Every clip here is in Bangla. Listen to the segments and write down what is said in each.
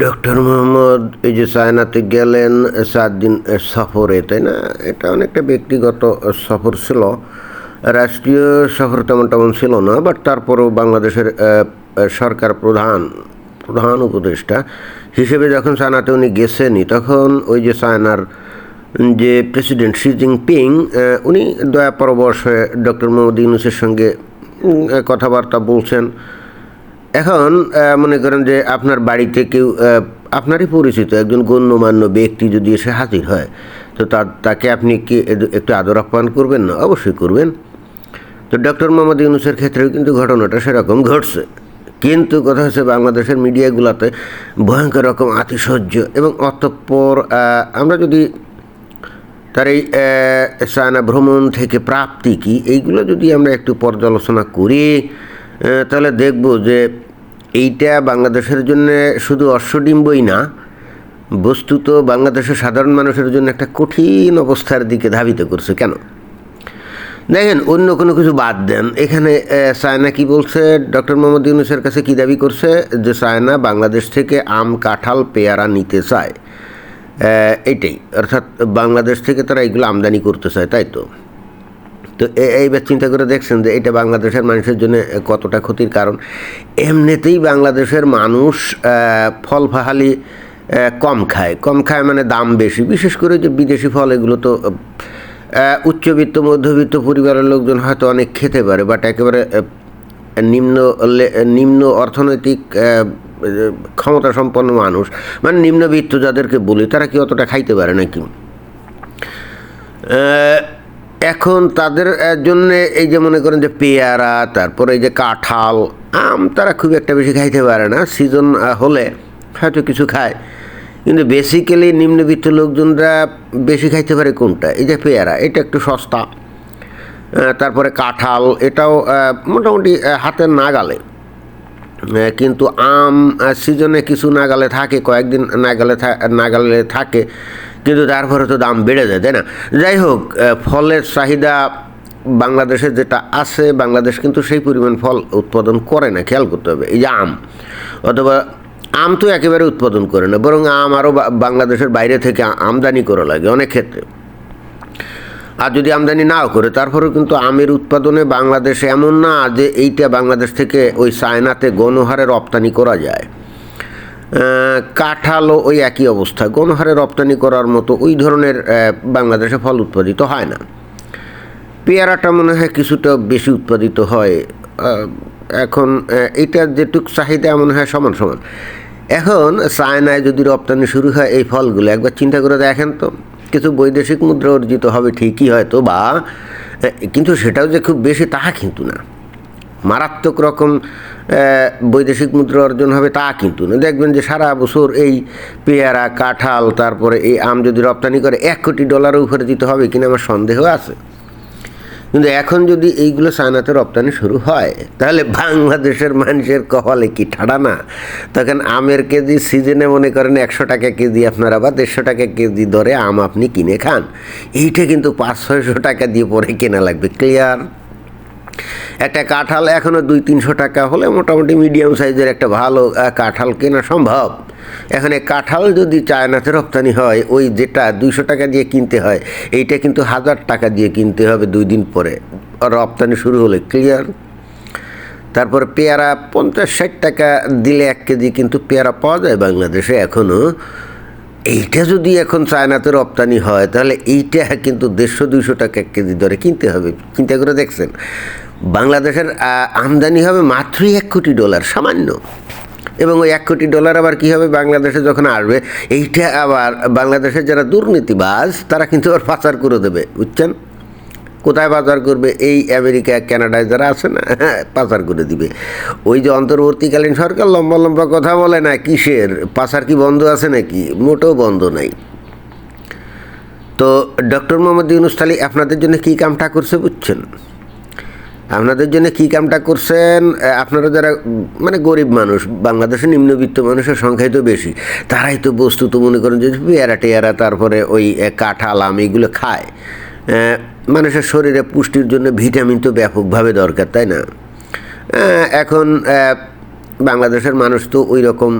ডক্টর মোহাম্মদ, এই যে চায়নাতে গেলেন সাত দিন সফরে, তাই না? এটা অনেকটা ব্যক্তিগত সফর ছিল। রাষ্ট্রীয় সফর তেমন তেমন ছিল না, বাট তারপরেও বাংলাদেশের সরকার প্রধান প্রধান উপদেষ্টা হিসেবে যখন চায়নাতে উনি গেছেনই, তখন ওই যে চায়নার যে প্রেসিডেন্ট শি জিনপিং উনি দয়া পরবশ হয়ে ডক্টর মোহাম্মদ ইউনুসের সঙ্গে কথাবার্তা বলছেন। এখন মনে করেন যে আপনার বাড়িতে কেউ আপনারই পরিচিত একজন গণ্যমান্য ব্যক্তি যদি এসে হাজির হয়, তো তাকে আপনি কি একটু আদর আপ্যায়ন করবেন না? অবশ্যই করবেন। তো ডক্টর মোহাম্মদ ইউনুসের ক্ষেত্রেও কিন্তু ঘটনাটা সেরকম ঘটছে। কিন্তু কথা হচ্ছে বাংলাদেশের মিডিয়াগুলোতে ভয়ঙ্কর রকম আতিশয্য এবং অতঃপর আমরা যদি তার এই চায়না ভ্রমণ থেকে প্রাপ্তি কি, এইগুলো যদি আমরা একটু পর্যালোচনা করি তাহলে দেখব যে এইটা বাংলাদেশের জন্য শুধু অশ্বডিম্বই না, বস্তুত বাংলাদেশের সাধারণ মানুষের জন্য একটা কঠিন অবস্থার দিকে ধাবিত করছে। কেন? দেখেন, অন্য কোনো কিছু বাদ দেন। এখানে চায়না কি বলছে? ডক্টর মোহাম্মদ ইউনুসের কাছে কি দাবি করছে? যে চায়না বাংলাদেশ থেকে আম, কাঁঠাল, পেয়ারা নিতে চায়। এটাই। অর্থাৎ বাংলাদেশ থেকে তারা এগুলো আমদানি করতে চায়, তাই তো? তো এইবার চিন্তা করে দেখছেন যে এটা বাংলাদেশের মানুষের জন্য কতটা ক্ষতির কারণ। এমনিতেই বাংলাদেশের মানুষ ফল ফাহালি কম খায়। কম খায় মানে দাম বেশি। বিশেষ করে যে বিদেশি ফল, এগুলো তো উচ্চবিত্ত, মধ্যবিত্ত পরিবারের লোকজন হয়তো অনেক খেতে পারে বাট একেবারে নিম্ন নিম্ন অর্থনৈতিক ক্ষমতা সম্পন্ন মানুষ মানে নিম্নবিত্ত যাদেরকে বলি, তারা কি অতটা খাইতে পারে নাকি? এখন তাদের জন্য এই যে মনে করেন যে পেয়ারা, তারপরে এই যে কাঁঠাল, আম তারা খুব একটা বেশি খাইতে পারে না। সিজন হলে হয়তো কিছু খায়। কিন্তু বেসিক্যালি নিম্নবিত্ত লোকজনরা বেশি খাইতে পারে কোনটা? এই যে পেয়ারা, এটা একটু সস্তা। তারপরে কাঁঠাল, এটাও মোটামুটি হাতের নাগালে। কিন্তু আম সিজনে কিছু নাগালে থাকে, কয়েকদিন নাগালে নাগালে থাকে। কিন্তু তারপরে তো দাম বেড়ে যায়, তাই না? যাই হোক ফলের চাহিদা বাংলাদেশে যেটা আছে, বাংলাদেশ কিন্তু সেই পরিমাণ ফল উৎপাদন করে না, খেয়াল করতে হবে। এই যে আম, অথবা আম তো একেবারে উৎপাদন করে না, বরং আম আরও বাংলাদেশের বাইরে থেকে আমদানি করা লাগে অনেক ক্ষেত্রে। আর যদি আমদানি নাও করে, তারপরেও কিন্তু আমের উৎপাদনে বাংলাদেশে এমন না যে এইটা বাংলাদেশ থেকে ওই চায়নাতে গণহারে রপ্তানি করা যায়। কাঁঠালও ওই একই অবস্থা। গণহারে রপ্তানি করার মতো ওই ধরনের বাংলাদেশে ফল উৎপাদিত হয় না। পেয়ারাটা মনে হয় কিছুটা বেশি উৎপাদিত হয়। এখন এটার যেটুক চাহিদা মনে হয় সমান সমান। এখন চায়নায় যদি রপ্তানি শুরু হয় এই ফলগুলো, একবার চিন্তা করে দেখেন তো। কিছু বৈদেশিক মুদ্রা অর্জিত হবে ঠিকই হয়তো বা কিন্তু সেটাও যে খুব বেশি তাহা কিন্তু না। মারাত্মক রকম বৈদেশিক মুদ্রা অর্জন হবে তা কিন্তু না দেখবেন যে সারা বছর এই পেয়ারা, কাঁঠাল, তারপরে এই আম যদি রপ্তানি করে, এক কোটি ডলারের উপরে দিতে হবে কিনা আমার সন্দেহ আছে। কিন্তু এখন যদি এইগুলো চায়নাতে রপ্তানি শুরু হয়, তাহলে বাংলাদেশের মানুষের কহলে কি ঠাডা না? তখন আমের কেজি সিজনে মনে করেন একশো টাকা কেজি আপনারা বা দেড়শো টাকা কেজি দরে আম আপনি কিনে খান। এইটা কিন্তু পাঁচ, ছয়শো টাকা দিয়ে পরে কেনা লাগবে। ক্লিয়ার একটা কাঁঠাল এখনও দুই তিনশো টাকা হলে মোটামুটি মিডিয়াম সাইজের একটা ভালো কাঁঠাল কেনা সম্ভব। এখানে কাঁঠাল যদি চায়নাতে রপ্তানি হয়, ওই যেটা দুইশো টাকা দিয়ে কিনতে হয়, এইটা কিন্তু হাজার টাকা দিয়ে কিনতে হবে দুই দিন পরে। রপ্তানি শুরু হলে ক্লিয়ার তারপর পেয়ারা পঞ্চাশ ষাট টাকা দিলে এক কেজি কিন্তু পেয়ারা পাওয়া যায় বাংলাদেশে এখনও এইটা যদি এখন চায়নাতে রপ্তানি হয়, তাহলে এইটা কিন্তু দেড়শো, দুইশো টাকা এক কেজি দরে কিনতে হবে। চিন্তা করে দেখছেন, বাংলাদেশের আমদানি হবে মাত্রই এক কোটি ডলার, সামান্য। এবং ওই এক কোটি ডলার আবার কী হবে? বাংলাদেশে যখন আসবে, এইটা আবার বাংলাদেশের যারা দুর্নীতিবাজ, তারা কিন্তু আবার পাচার করে দেবে, বুঝছেন? কোথায় পাচার করবে? এই আমেরিকা কানাডায় যারা আছে না হ্যাঁ, পাচার করে দিবে। ওই যে অন্তর্বর্তীকালীন সরকার লম্বা লম্বা কথা বলে না কিসের? পাচার কি বন্ধ আছে নাকি? মোটেও বন্ধ নাই। তো ডক্টর মোহাম্মদ ইউনুস আলী আপনাদের জন্য কী কামটা করছে বুঝছেন? আপনাদের জন্য কী কামটা করছেন? আপনারা যারা মানে গরিব মানুষ বাংলাদেশের নিম্নবিত্ত মানুষের সংখ্যাই তো বেশি তারাই তো বস্তু তো মনে করেন যে পেয়ারা টেয়ারা তারপরে ওই কাঁঠাল আম এগুলো খায়। মানুষের শরীরে পুষ্টির জন্য ভিটামিন তো ব্যাপকভাবে দরকার, তাই না? এখন বাংলাদেশের মানুষ তো ওই রকম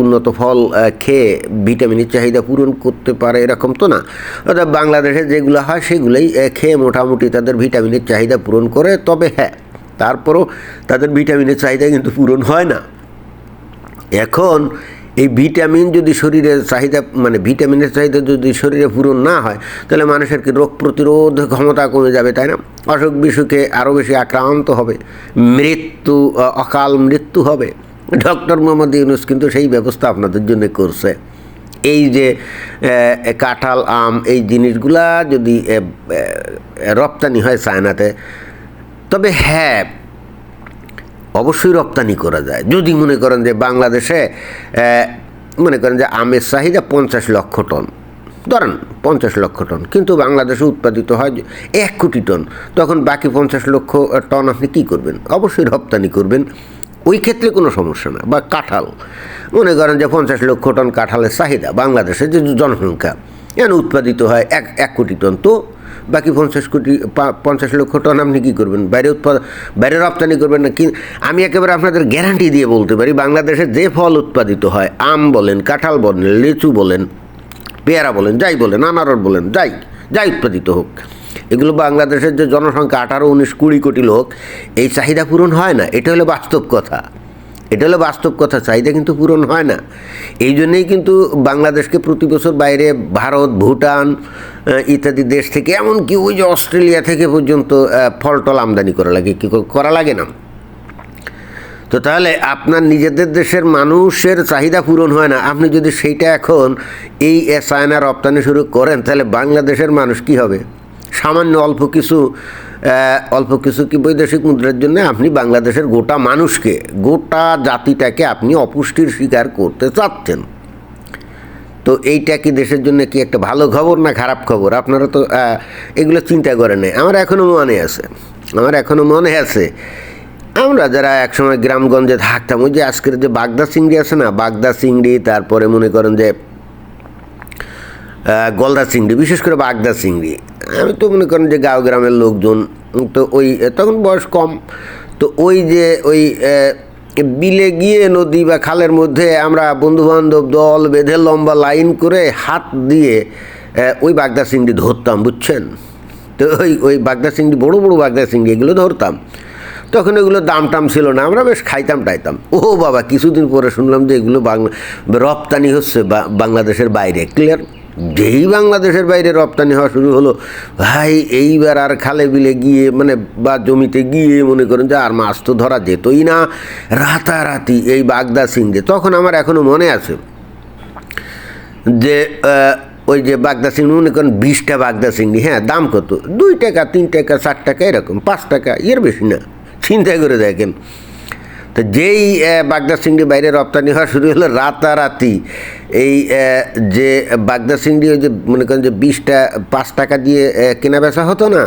উন্নত ফল খেয়ে ভিটামিনের চাহিদা পূরণ করতে পারে এরকম তো না। অর্থাৎ বাংলাদেশে যেগুলো হয় সেগুলোই খেয়ে মোটামুটি তাদের ভিটামিনের চাহিদা পূরণ করে, তবে হ্যাঁ তারপরও তাদের ভিটামিনের চাহিদা কিন্তু পূরণ হয় না। এখন এই ভিটামিন যদি শরীরের চাহিদা মানে ভিটামিনের চাহিদা যদি শরীরে পূরণ না হয়, তাহলে মানুষের কি রোগ প্রতিরোধ ক্ষমতা কমে যাবে, তাই না? অসুখ বিসুখে আরও বেশি আক্রান্ত হবে। মৃত্যু অকাল মৃত্যু হবে। ডক্টর মোহাম্মদ ইউনুস কিন্তু সেই ব্যবস্থা আপনাদের জন্য করছে। এই যে কাঁঠাল, আম, এই জিনিসগুলা যদি রপ্তানি হয় চায়নাতে, তবে হ্যাঁ অবশ্যই রপ্তানি করা যায়। যদি মনে করেন যে বাংলাদেশে মনে করেন যে আমের চাহিদা পঞ্চাশ লক্ষ টন, ধরেন পঞ্চাশ লক্ষ টন, কিন্তু বাংলাদেশে উৎপাদিত হয় এক কোটি টন, তখন বাকি পঞ্চাশ লক্ষ টন আপনি কী করবেন? অবশ্যই রপ্তানি করবেন। ওই ক্ষেত্রে কোনো সমস্যা না, বা কাঁঠাল। মনে করেন যে পঞ্চাশ লক্ষ টন কাঁঠালের চাহিদা বাংলাদেশের যে জনসংখ্যা, এখানে উৎপাদিত হয় এক এক কোটি টন। তো বাকি পঞ্চাশ কোটি পঞ্চাশ লক্ষ টন আপনি কী করবেন? বাইরে উৎপাদন বাইরে রপ্তানি করবেন না। কি, আমি একেবারে আপনাদের গ্যারান্টি দিয়ে বলতে পারি, বাংলাদেশে যে ফল উৎপাদিত হয়, আম বলেন, কাঁঠাল বলেন, লিচু বলেন, পেয়ারা বলেন, যাই বলেন, আনারস বলেন, যাই যাই উৎপাদিত হোক। এগুলো বাংলাদেশের যে জনসংখ্যা আঠারো, উনিশ, কুড়ি কোটি লোক, এই চাহিদা পূরণ হয় না। এটা হলো বাস্তব কথা। এটা হলো বাস্তব কথা, চাহিদা কিন্তু পূরণ হয় না। এই জন্যেই কিন্তু বাংলাদেশকে প্রতি বছর বাইরে ভারত, ভুটান ইত্যাদি দেশ থেকে, এমনকি ওই যে অস্ট্রেলিয়া থেকে পর্যন্ত ফল টল আমদানি করা লাগে, কি করা লাগে না। তো তাহলে আপনার নিজেদের দেশের মানুষের চাহিদা পূরণ হয় না। আপনি যদি সেইটা এখন এই চায়না রপ্তানি শুরু করেন, তাহলে বাংলাদেশের মানুষ কি হবে? সামান্য অল্প কিছু অল্প কিছু কি বৈদেশিক মুদ্রার জন্য আপনি বাংলাদেশের গোটা মানুষকে, গোটা জাতিটাকে আপনি অপুষ্টির শিকার করতে চাচ্ছেন? তো এইটা কি দেশের জন্য কি একটা ভালো খবর না খারাপ খবর? আপনারা তো এগুলো চিন্তা করেন নাই। আমার এখনও মনে আছে, আমার এখনও মনে আছে। আমরা যারা একসময় গ্রামগঞ্জে থাকতাম, ওই যে আজকের যে বাগদা চিংড়ি আছে না, বাগদা চিংড়ি, তারপরে মনে করেন যে গলদা চিংড়ি, বিশেষ করে বাগদা চিংড়ি। আমি তো মনে করেন যে গাঁও গ্রামের লোকজন, তো ওই, তখন বয়স কম। তো ওই যে ওই বিলে গিয়ে নদী বা খালের মধ্যে আমরা বন্ধুবান্ধব দল বেঁধে লম্বা লাইন করে হাত দিয়ে ওই বাগদা চিংড়ি ধরতাম, বুঝছেন? তো ওই ওই বাগদা চিংড়ি, বড় বড় বাগদা চিংড়ি এগুলো ধরতাম। তখন এগুলো দাম টাম ছিল না, আমরা বেশ খাইতাম, টাইতাম। ও বাবা, কিছুদিন পরে শুনলাম যে এগুলো বাংলা, রপ্তানি হচ্ছে বাংলাদেশের বাইরে ক্লিয়ার যেই বাংলাদেশের বাইরে রপ্তানি হওয়া শুরু হলো, ভাই, এইবার আর খালে বিলে গিয়ে মানে বা জমিতে গিয়ে মনে করেন যে আর মাছ তো ধরা যেতই না। রাতারাতি এই বাগদা সিংড়ে। তখন আমার এখনও মনে আছে যে ওই যে বাগদা চিংড়ি মনে করেন বিশটা বাগদা চিংড়ি হ্যাঁ দাম কত? দুই টাকা, তিন টাকা, চার টাকা, এরকম, পাঁচ টাকা এর বেশি না। চিন্তা করে দেখেন। তো যেই বাগদা চিংড়ি বাইরে রপ্তানি হওয়া শুরু হলো রাতারাতি। এই যে বাগদা চিংড়ি ওই যে মনে করেন যে বিশটা, পাঁচ টাকা দিয়ে কেনা বেচা হতো না,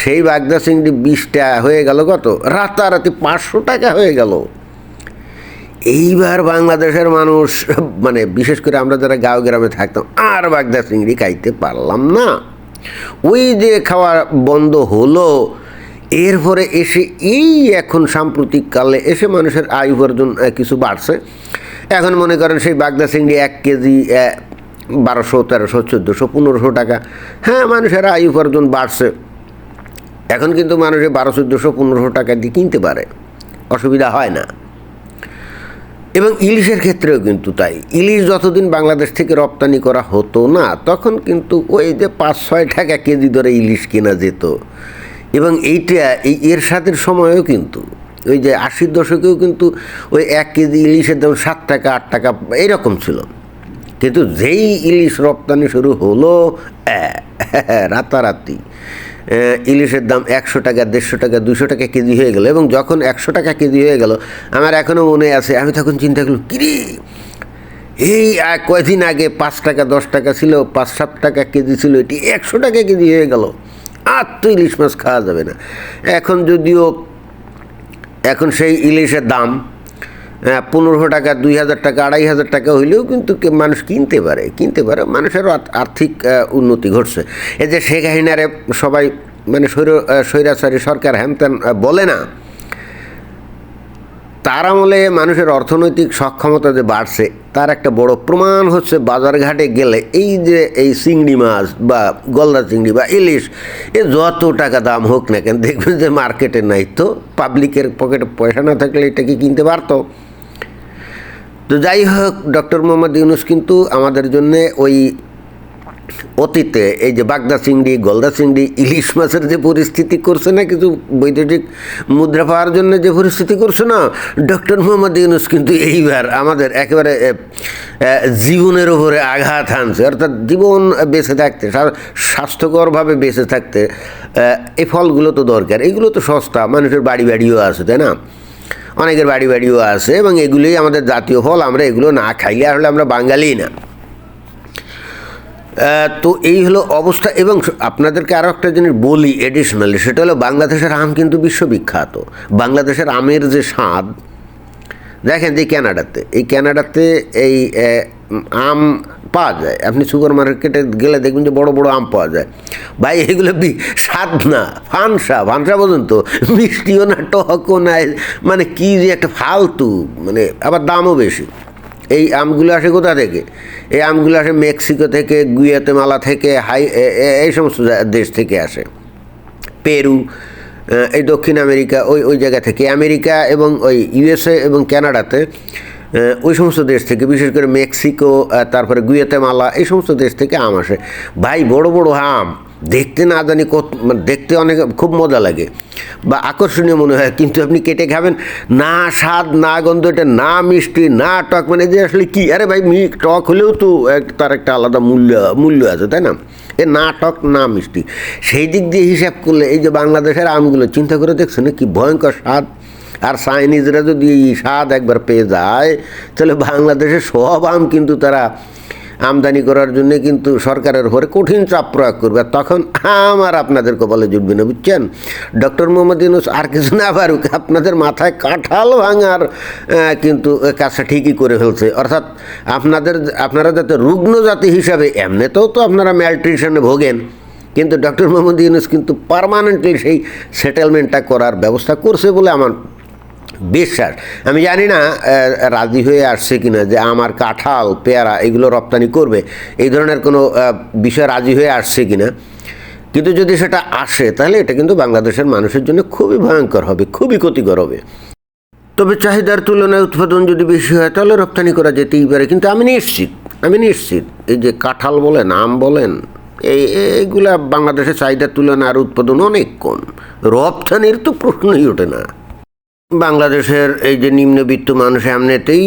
সেই বাগদা চিংড়ি বিশটা হয়ে গেল কত? রাতারাতি পাঁচশো টাকা হয়ে গেল। এইবার বাংলাদেশের মানুষ মানে বিশেষ করে আমরা যারা গাঁও গ্রামে থাকতাম, আর বাগদা চিংড়ি খাইতে পারলাম না। ওই যে খাওয়া বন্ধ হলো এরপরে এসে এই এখন সাম্প্রতিক কালে এসে মানুষের আয় উপার্জন কিছু বাড়ছে। এখন মনে করেন সেই বাগদা চিংড়ি এক কেজি বারোশো, তেরোশো, চোদ্দোশো, পনেরোশো টাকা। হ্যাঁ মানুষের আয় উপার্জন বাড়ছে। এখন কিন্তু মানুষের বারো, চোদ্দোশো, পনেরোশো টাকা দিয়ে কিনতে পারে। অসুবিধা হয় না। এবং ইলিশের ক্ষেত্রেও কিন্তু তাই। ইলিশ যতদিন বাংলাদেশ থেকে রপ্তানি করা হতো না, তখন কিন্তু ওই যে পাঁচ, ছয় টাকা কেজি ধরে ইলিশ কেনা যেত। এবং এইটা, এই এর সাথে সময়ও কিন্তু, ওই যে আশির দশকেও কিন্তু ওই এক কেজি ইলিশের দাম সাত টাকা, আট টাকা এইরকম ছিল। কিন্তু যেই ইলিশ রপ্তানি শুরু হলো রাতারাতি ইলিশের দাম একশো টাকা, দেড়শো টাকা, দুশো টাকা কেজি হয়ে গেল এবং যখন একশো টাকা কেজি হয়ে গেল, আমার এখনও মনে আছে, আমি তখন চিন্তা করলাম, কিরে, এই কয়দিন আগে পাঁচ টাকা, দশ টাকা ছিল, পাঁচ, সাত টাকা কেজি ছিল, এটি একশো টাকা কেজি হয়ে গেল। আর তো ইলিশ মাছ খাওয়া যাবে না। এখন যদিও, এখন সেই ইলিশের দাম পনেরোশো টাকা, দুই হাজার টাকা, আড়াই হাজার টাকা হইলেও কিন্তু মানুষ কিনতে পারে কিনতে পারে মানুষেরও আর্থিক উন্নতি ঘটছে। এই যে শেখ হাসিনারে সবাই মানে স্বৈর স্বৈরাচারী সরকার হ্যান বলে না তার আমলে মানুষের অর্থনৈতিক সক্ষমতা যে বাড়ছে, তার একটা বড় প্রমাণ হচ্ছে বাজারঘাটে গেলে এই যে এই চিংড়ি মাছ বা গলদা চিংড়ি বা ইলিশ, এ যত টাকা দাম হোক না কেন, দেখবেন যে মার্কেটে নাই তো, পাবলিকের পকেটে পয়সা না থাকলে এটা কি কিনতে পারতো। তো যাই হোক, ডক্টর মোহাম্মদ ইউনুস কিন্তু আমাদের জন্যে ওই অতীতে এই যে বাগদা চিংড়ি গলদা চিংড়ি ইলিশ মাছের যে পরিস্থিতি করছে না কিছু বৈদেশিক মুদ্রা পাওয়ার জন্য যে পরিস্থিতি করছে না, ডক্টর মোহাম্মদ ইউনুস কিন্তু এইবার আমাদের একেবারে জীবনের উপরে আঘাত হানছে। অর্থাৎ জীবন বেঁচে থাকতে স্বাস্থ্যকরভাবে বেঁচে থাকতে এই ফলগুলো তো দরকার। এইগুলো তো সস্তা, মানুষের বাড়ি বাড়িও আছে, তাই না? অনেকের বাড়ি বাড়িও আছে এবং এগুলোই আমাদের জাতীয় ফল, আমরা এগুলো না খাইলে আসলে আমরা বাঙালি না। তো এই হলো অবস্থা এবং আপনাদেরকে আরও একটা জিনিস বলি এডিশনালি সেটা হলো বাংলাদেশের আম কিন্তু বিশ্ববিখ্যাত। বাংলাদেশের আমের যে স্বাদ, দেখেন যে ক্যানাডাতে, এই ক্যানাডাতে এই আম পাওয়া যায়। আপনি সুপার মার্কেটে গেলে দেখবেন যে বড় বড় আম পাওয়া যায়। ভাই, এগুলো স্বাদ না, ফানসা ফানসা পর্যন্ত মিষ্টিও না, টকও না মানে কী যে একটা ফালতু মানে আবার দামও বেশি। এই আমগুলো আসে কোথা থেকে? এই আমগুলো আসে মেক্সিকো থেকে গুয়াতেমালা থেকে হাই এই সমস্ত দেশ থেকে আসে। পেরু এই দক্ষিণ আমেরিকা ওই ওই জায়গা থেকে। আমেরিকা এবং ওই ইউএসএ এবং কানাডাতে আহ, ওই সমস্ত দেশ থেকে বিশেষ করে মেক্সিকো তারপরে গুয়েতেমালা এই সমস্ত দেশ থেকে আম আসে। ভাই বড় বড় আম। দেখতে না জানি মানে দেখতে অনেক খুব মজা লাগে। বা আকর্ষণীয় মনে হয়, কিন্তু আপনি কেটে খাবেন, না স্বাদ, না গন্ধ, এটা না মিষ্টি, না টক মানে যে আসলে কি? আরে ভাই, মি টক হলেও তো তার একটা আলাদা মূল্য মূল্য আছে, তাই না? এ না টক, না মিষ্টি। সেই দিক দিয়ে হিসাব করলে, এই যে বাংলাদেশের আমগুলো, চিন্তা করে দেখছ না কি ভয়ঙ্কর স্বাদ। আর চাইনিজরা যদি স্বাদ একবার পেয়ে যায়, তাহলে বাংলাদেশের সব আম কিন্তু তারা আমদানি করার জন্য কিন্তু সরকারের উপরে কঠিন চাপ প্রয়োগ করবে। তখন আমার আপনাদের কপালে জুটবে না, বুঝছেন? ডক্টর মোহাম্মদ ইউনুস আর কিছু না পারুক, আপনাদের মাথায় কাঁঠাল ভাঙার কিন্তু কাজটা ঠিকই করে ফেলছে। অর্থাৎ আপনাদের, আপনারা যাতে রুগ্ন জাতি হিসাবে, এমনিতেও তো আপনারা ম্যালট্রিশনে ভোগেন, কিন্তু ডক্টর মোহাম্মদ ইউনুস কিন্তু পারমানেন্টলি সেই সেটেলমেন্টটা করার ব্যবস্থা করছে বলে আমার বিশ্বাস। আমি জানি না রাজি হয়ে আসছে কিনা যে আমার কাঁঠাল, পেয়ারা এগুলো রপ্তানি করবে, এই ধরনের কোনো বিষয় রাজি হয়ে আসছে কিনা। কিন্তু যদি সেটা আসে, তাহলে এটা কিন্তু বাংলাদেশের মানুষের জন্য খুবই ভয়ঙ্কর হবে, খুবই ক্ষতিকর হবে। তবে চাহিদার তুলনায় উৎপাদন যদি বেশি হয়, তাহলে রপ্তানি করা যেতেই পারে। কিন্তু আমি নিশ্চিত আমি নিশ্চিত, এই যে কাঁঠাল বলেন, আম বলেন, এই, এইগুলা বাংলাদেশের চাহিদার তুলনায় আর উৎপাদন অনেক কম। রপ্তানির তো প্রশ্নই ওঠে না। বাংলাদেশের এই যে নিম্নবিত্ত মানুষ এমনিতেই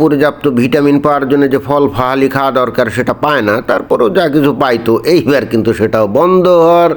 পর্যাপ্ত ভিটামিন পাওয়ার জন্য যে ফল ফাহালি খাওয়া দরকার সেটা পায় না, তারপরেও যা কিছু পাইতো এইবার কিন্তু সেটাও বন্ধ হওয়ার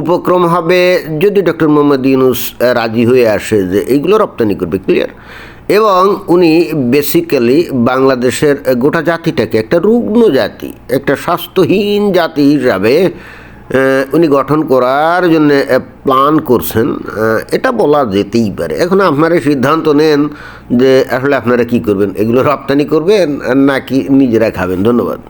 উপক্রম হবে। যদি ডক্টর মোহাম্মদ ইউনুস রাজি হয়ে আসে যে এইগুলো রপ্তানি করবে ক্লিয়ার এবং উনি বেসিক্যালি বাংলাদেশের গোটা জাতিটাকে একটা রুগ্ন জাতি, একটা স্বাস্থ্যহীন জাতি হিসাবে উনি গঠন করার জন্য প্ল্যান করছেন। এটা বলা যেতেই পারে। এখন আপনারা সিদ্ধান্ত নেন যে, আসলে আপনারা কি করবেন? এগুলো রপ্তানি করবেন নাকি নিজেরা খাবেন? ধন্যবাদ।